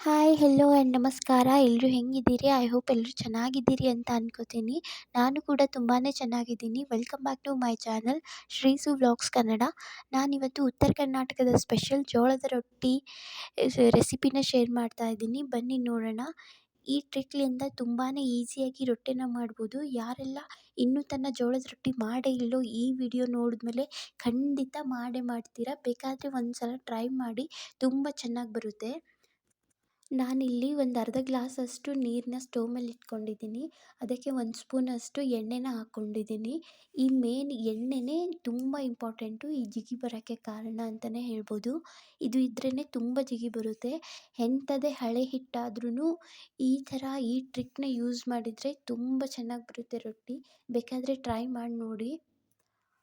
Hi hello and ನಮಸ್ಕಾರ. ಎಲ್ಲರೂ ಹೆಂಗಿದ್ದೀರಿ? I hope ಎಲ್ಲರೂ ಚೆನ್ನಾಗಿದ್ದೀರಿ ಅಂತ ಅನ್ಕೋತೀನಿ. ನಾನು ಕೂಡ ತುಂಬಾ ಚೆನ್ನಾಗಿದ್ದೀನಿ. Welcome back to my channel Shreesu vlogs Kannada ನಾನಿವತ್ತು ಉತ್ತರ ಕರ್ನಾಟಕದ ಸ್ಪೆಷಲ್ ಜೋಳದ ರೊಟ್ಟಿ, ರೆಸಿಪಿನ ಶೇರ್ ಮಾಡ್ತಾ ಇದ್ದೀನಿ. ಬನ್ನಿ ನೋಡೋಣ. ಈ ಟ್ರಿಕ್ಲಿಂದ ತುಂಬಾ ಈಸಿಯಾಗಿ ರೊಟ್ಟಿನ ಮಾಡ್ಬೋದು. ಯಾರೆಲ್ಲ ಇನ್ನೂ ತನ್ನ ಜೋಳದ ರೊಟ್ಟಿ ಮಾಡೇ ಇಲ್ಲೋ ಈ ವಿಡಿಯೋ ನೋಡಿದ್ಮೇಲೆ ಖಂಡಿತ ಮಾಡೇ ಮಾಡ್ತೀರಾ. ಬೇಕಾದರೆ ಒಂದು ಸಲ ಟ್ರೈ ಮಾಡಿ ತುಂಬ ಚೆನ್ನಾಗಿ ಬರುತ್ತೆ. ನಾನಿಲ್ಲಿ ಒಂದು ಅರ್ಧ ಗ್ಲಾಸಷ್ಟು ನೀರನ್ನ ಸ್ಟವ್ ಮೇಲೆ ಇಟ್ಕೊಂಡಿದ್ದೀನಿ. ಅದಕ್ಕೆ ಒಂದು ಸ್ಪೂನಷ್ಟು ಎಣ್ಣೆನ ಹಾಕ್ಕೊಂಡಿದ್ದೀನಿ ಈ ಮೇನ್ ಎಣ್ಣೆನೇ ತುಂಬ ಇಂಪಾರ್ಟೆಂಟು, ಈ ಜಿಗಿ ಬರೋಕ್ಕೆ ಕಾರಣ ಅಂತಲೇ ಹೇಳ್ಬೋದು. ಇದು ಇದ್ರೇ ತುಂಬ ಜಿಗಿ ಬರುತ್ತೆ. ಎಂಥದೇ ಹಳೆ ಹಿಟ್ಟಾದ್ರೂ ಈ ಥರ ಈ ಟ್ರಿಕ್ನ ಯೂಸ್ ಮಾಡಿದರೆ ತುಂಬ ಚೆನ್ನಾಗಿ ಬರುತ್ತೆ ರೊಟ್ಟಿ. ಬೇಕಾದರೆ ಟ್ರೈ ಮಾಡಿ ನೋಡಿ.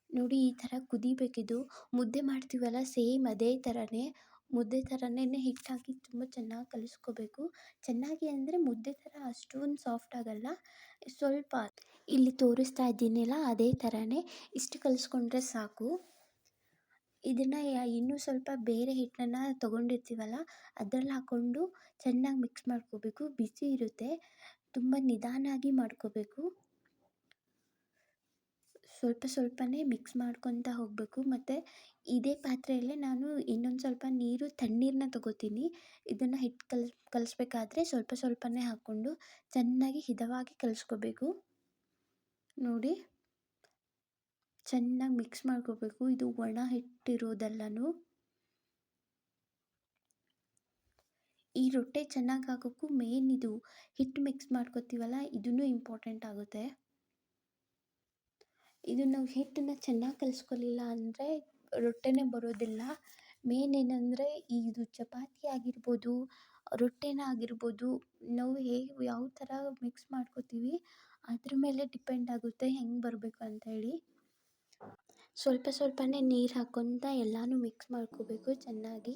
ನೋಡಿ ಈ ಥರ ಕುದಿಬೇಕಿದು. ಮುದ್ದೆ ಮಾಡ್ತೀವಲ್ಲ, ಸೇಮ್ ಅದೇ ಥರನೇ. ಮುದ್ದೆ ಥರನೇ ಹಿಟ್ಟಾಕಿ ತುಂಬ ಚೆನ್ನಾಗಿ ಕಲಿಸ್ಕೋಬೇಕು. ಚೆನ್ನಾಗಿ ಅಂದರೆ ಮುದ್ದೆ ಥರ ಅಷ್ಟೊಂದು ಸಾಫ್ಟ್ ಆಗೋಲ್ಲ. ಸ್ವಲ್ಪ ಇಲ್ಲಿ ತೋರಿಸ್ತಾ ಇದ್ದೀನಲ್ಲ ಅದೇ ಥರನೇ ಇಷ್ಟು ಕಲಿಸ್ಕೊಂಡ್ರೆ ಸಾಕು. ಇದನ್ನು ಇನ್ನೂ ಸ್ವಲ್ಪ ಬೇರೆ ಹಿಟ್ಟನ್ನು ತೊಗೊಂಡಿರ್ತೀವಲ್ಲ ಅದ್ರಲ್ಲಿ ಹಾಕ್ಕೊಂಡು ಚೆನ್ನಾಗಿ ಮಿಕ್ಸ್ ಮಾಡ್ಕೋಬೇಕು. ಬಿಸಿ ಇರುತ್ತೆ. ತುಂಬ ನಿಧಾನಾಗಿ ಮಾಡ್ಕೋಬೇಕು. ಸ್ವಲ್ಪ ಸ್ವಲ್ಪನೇ ಮಿಕ್ಸ್ ಮಾಡ್ಕೊತಾ ಹೋಗಬೇಕು. ಮತ್ತು ಇದೇ ಪಾತ್ರೆಯಲ್ಲೇ ನಾನು ಇನ್ನೊಂದು ಸ್ವಲ್ಪ ನೀರು ತಣ್ಣೀರನ್ನ ತಗೋತೀನಿ. ಇದನ್ನು ಹಿಟ್ಟು ಕಲ್, ಕಲಿಸ್ಬೇಕಾದ್ರೆ ಸ್ವಲ್ಪ ಸ್ವಲ್ಪನೇ ಹಾಕ್ಕೊಂಡು ಚೆನ್ನಾಗಿ ಹದವಾಗಿ ಕಲಿಸ್ಕೋಬೇಕು. ನೋಡಿ. ಚೆನ್ನಾಗಿ ಮಿಕ್ಸ್ ಮಾಡ್ಕೋಬೇಕು. ಇದು ಒಣ ಹಿಟ್ಟಿರೋದೆಲ್ಲನೂ. ಈ ರೊಟ್ಟೆ ಚೆನ್ನಾಗಿ ಆಗೋಕ್ಕೂ ಮೇನ್ ಇದು ಹಿಟ್ಟು ಮಿಕ್ಸ್ ಮಾಡ್ಕೋತೀವಲ್ಲ ಇದೂ ಇಂಪಾರ್ಟೆಂಟ್ ಆಗುತ್ತೆ. ಇದು ನಾವು ಹಿಟ್ಟನ್ನು ಚೆನ್ನಾಗಿ ಕಲಿಸ್ಕೊಳ್ಳಿಲ್ಲ ಅಂದರೆ ರೊಟ್ಟಿನೇ ಬರೋದಿಲ್ಲ. ಮೇನ್ ಏನಂದರೆ ಇದು ಚಪಾತಿ ಆಗಿರ್ಬೋದು, ರೊಟ್ಟಿನೇ ಆಗಿರ್ಬೋದು, ನಾವು ಹೇಗೆ ಯಾವ ಥರ ಮಿಕ್ಸ್ ಮಾಡ್ಕೋತೀವಿ, ಅದ್ರ ಮೇಲೆ ಡಿಪೆಂಡ್ ಆಗುತ್ತೆ ಹೆಂಗೆ ಬರಬೇಕು ಅಂತ ಹೇಳಿ. ಸ್ವಲ್ಪ ಸ್ವಲ್ಪನೇ ನೀರು ಹಾಕ್ಕೊತ ಎಲ್ಲನೂ ಮಿಕ್ಸ್ ಮಾಡ್ಕೋಬೇಕು ಚೆನ್ನಾಗಿ.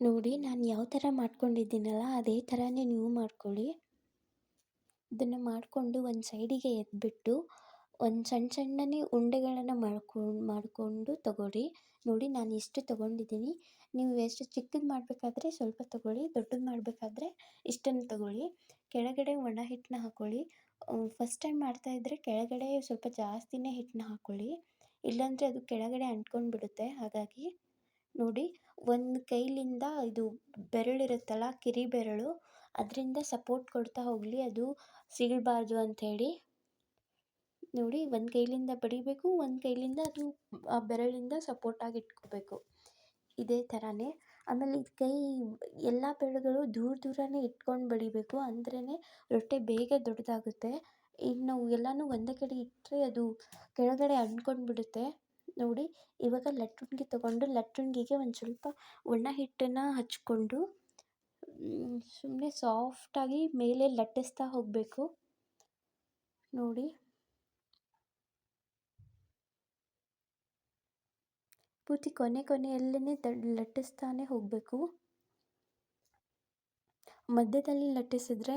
ನೋಡಿ, ನಾನು ಯಾವ ಥರ ಮಾಡ್ಕೊಂಡಿದ್ದೀನಲ್ಲ, ಅದೇ ಥರನೇ ನೀವು ಮಾಡ್ಕೊಳ್ಳಿ. ಇದನ್ನು ಮಾಡಿಕೊಂಡು ಒಂದು ಸೈಡಿಗೆ ಎತ್ಬಿಟ್ಟು ಒಂದು ಸಣ್ಣ ಸಣ್ಣನೇ ಉಂಡೆಗಳನ್ನು ಮಾಡ್ಕೊಂಡು ಮಾಡಿಕೊಂಡು ತಗೊಳ್ಳಿ. ನೋಡಿ, ನಾನು ಇಷ್ಟು ತೊಗೊಂಡಿದ್ದೀನಿ. ನೀವು ಎಷ್ಟು ಚಿಕ್ಕದು ಮಾಡಬೇಕಾದ್ರೆ ಸ್ವಲ್ಪ ತೊಗೊಳ್ಳಿ, ದೊಡ್ಡದು ಮಾಡಬೇಕಾದ್ರೆ ಇಷ್ಟನ್ನು ತೊಗೊಳ್ಳಿ. ಕೆಳಗಡೆ ಒಣ ಹಿಟ್ಟನ್ನ ಹಾಕ್ಕೊಳ್ಳಿ ಫಸ್ಟ್ ಟೈಮ್ ಮಾಡ್ತಾ ಇದ್ದರೆ ಕೆಳಗಡೆ ಸ್ವಲ್ಪ ಜಾಸ್ತಿನೇ ಹಿಟ್ಟನ್ನ ಹಾಕ್ಕೊಳ್ಳಿ ಇಲ್ಲಾಂದರೆ ಅದು ಕೆಳಗಡೆ ಅಂಟ್ಕೊಂಡು ಬಿಡುತ್ತೆ ಹಾಗಾಗಿ ನೋಡಿ ಒಂದು ಕೈಲಿಂದ ಇದು ಬೆರಳಿರುತ್ತಲ್ಲ ಕಿರಿ ಬೆರಳು ಅದರಿಂದ ಸಪೋರ್ಟ್ ಕೊಡ್ತಾ ಹೋಗಲಿ, ಅದು ಸೀಳಬಾರ್ದು ಹೇಳಿ ನೋಡಿ, ಒಂದು ಕೈಲಿಂದ ಬಡಿಬೇಕು, ಒಂದು ಕೈಲಿಂದ ಅದು ಆ ಬೆರಳಿಂದ ಸಪೋರ್ಟಾಗಿ ಇಟ್ಕೋಬೇಕು. ಇದೇ ಥರನೇ. ಆಮೇಲೆ ಇದು ಕೈ, ಎಲ್ಲ ಬೆರಳುಗಳು ದೂರ ದೂರನೇ ಇಟ್ಕೊಂಡು ಬಡಿಬೇಕು ಅಂದ್ರೇ ರೊಟ್ಟಿ ಬೇಗ ದೊಡ್ಡದಾಗುತ್ತೆ. ಈಗ ನಾವು ಎಲ್ಲನೂ ಒಂದೇ ಕಡೆ ಇಟ್ಟರೆ ಅದು ಕೆಳಗಡೆ ಅಂಟ್ಕೊಂಡು ಬಿಡುತ್ತೆ ನೋಡಿ ಇವಾಗ ಲಟ್ಟಣಿಗೆ ತಗೊಂಡು ಲಟ್ಟಣಿಗೆ ಒಂದು ಸ್ವಲ್ಪ ಒಣ ಹಿಟ್ಟನ್ನು ಹಚ್ಕೊಂಡು ಸುಮ್ಮನೆ ಸಾಫ್ಟಾಗಿ ಮೇಲೆ ಲಟ್ಟಿಸ್ತಾ ಹೋಗಬೇಕು. ನೋಡಿ. ಪೂರ್ತಿ ಕೊನೆ ಕೊನೆಯಲ್ಲೇ ಲಟ್ಟಿಸ್ತಾನೆ ಹೋಗಬೇಕು. ಮಧ್ಯದಲ್ಲಿ ಲಟ್ಟಿಸಿದ್ರೆ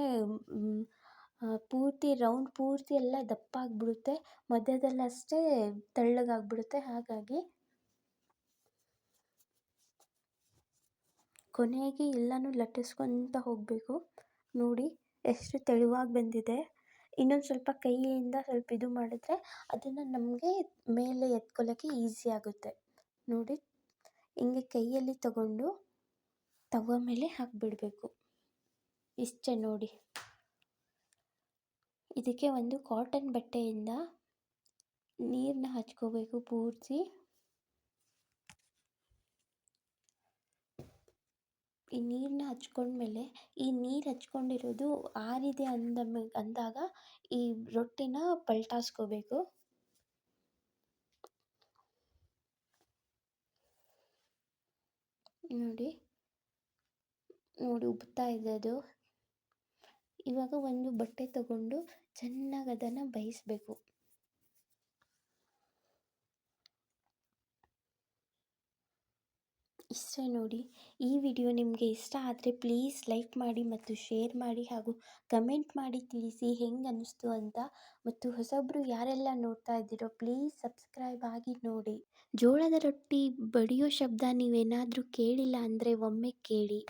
ಪೂರ್ತಿ ರೌಂಡ್ ಪೂರ್ತಿ ಎಲ್ಲ ದಪ್ಪ ಆಗಿಬಿಡುತ್ತೆ ಮಧ್ಯದಲ್ಲಷ್ಟೇ ತೆಳ್ಳಗಾಗ್ಬಿಡುತ್ತೆ. ಹಾಗಾಗಿ ಕೊನೆಗೆ ಎಲ್ಲನೂ ಲಟ್ಟಿಸ್ಕೊತ ಹೋಗಬೇಕು. ನೋಡಿ, ಎಷ್ಟು ತೆಳುವಾಗಿ ಬಂದಿದೆ. ಇನ್ನೊಂದು ಸ್ವಲ್ಪ ಕೈಯಿಂದ ಸ್ವಲ್ಪ ಇದು ಮಾಡಿದ್ರೆ ಅದನ್ನು ನಮಗೆ ಮೇಲೆ ಎತ್ಕೊಳ್ಳೋಕ್ಕೆ ಈಸಿ ಆಗುತ್ತೆ. ನೋಡಿ, ಹಿಂಗೆ ಕೈಯಲ್ಲಿ ತಗೊಂಡು ತವ ಮೇಲೆ ಹಾಕಿಬಿಡ್ಬೇಕು. ಇಷ್ಟೇ ನೋಡಿ. ಇದಕ್ಕೆ ಒಂದು ಕಾಟನ್ ಬಟ್ಟೆಯಿಂದ ನೀರನ್ನ ಹಚ್ಕೋಬೇಕು ಪೂರ್ತಿ. ಈ ನೀರನ್ನ ಹಚ್ಕೊಂಡ್ಮೇಲೆ ಈ ನೀರು ಹಚ್ಕೊಂಡಿರೋದು ಆರಿದೆ ಅಂದ ಅಂದಾಗ ಈ ರೊಟ್ಟಿನ ಪಲ್ಟಾಸ್ಕೋಬೇಕು. ನೋಡಿ ನೋಡಿ ಉಬ್ತಾ ಇದೆ ಅದು ಇವಾಗ ಒಂದು ಬಟ್ಟೆ ತಗೊಂಡು ಚೆನ್ನಾಗಿ ಅದನ್ನು ಬೇಯಿಸ್ಬೇಕು ಇಷ್ಟೇ ನೋಡಿ. ಈ ವಿಡಿಯೋ ನಿಮಗೆ ಇಷ್ಟ ಆದರೆ ಪ್ಲೀಸ್ ಲೈಕ್ ಮಾಡಿ ಮತ್ತು ಶೇರ್ ಮಾಡಿ ಹಾಗೂ ಕಮೆಂಟ್ ಮಾಡಿ ತಿಳಿಸಿ ಹೆಂಗೆ ಅನ್ನಿಸ್ತು ಅಂತ. ಮತ್ತು ಹೊಸಬ್ರು ಯಾರೆಲ್ಲ ನೋಡ್ತಾ ಇದ್ದೀರೋ ಪ್ಲೀಸ್ ಸಬ್ಸ್ಕ್ರೈಬ್ ಆಗಿ ನೋಡಿ. ಜೋಳದ ರೊಟ್ಟಿ ಬಡಿಯೋ ಶಬ್ದ ನೀವೇನಾದರೂ ಕೇಳಿಲ್ಲ ಅಂದರೆ ಒಮ್ಮೆ ಕೇಳಿ.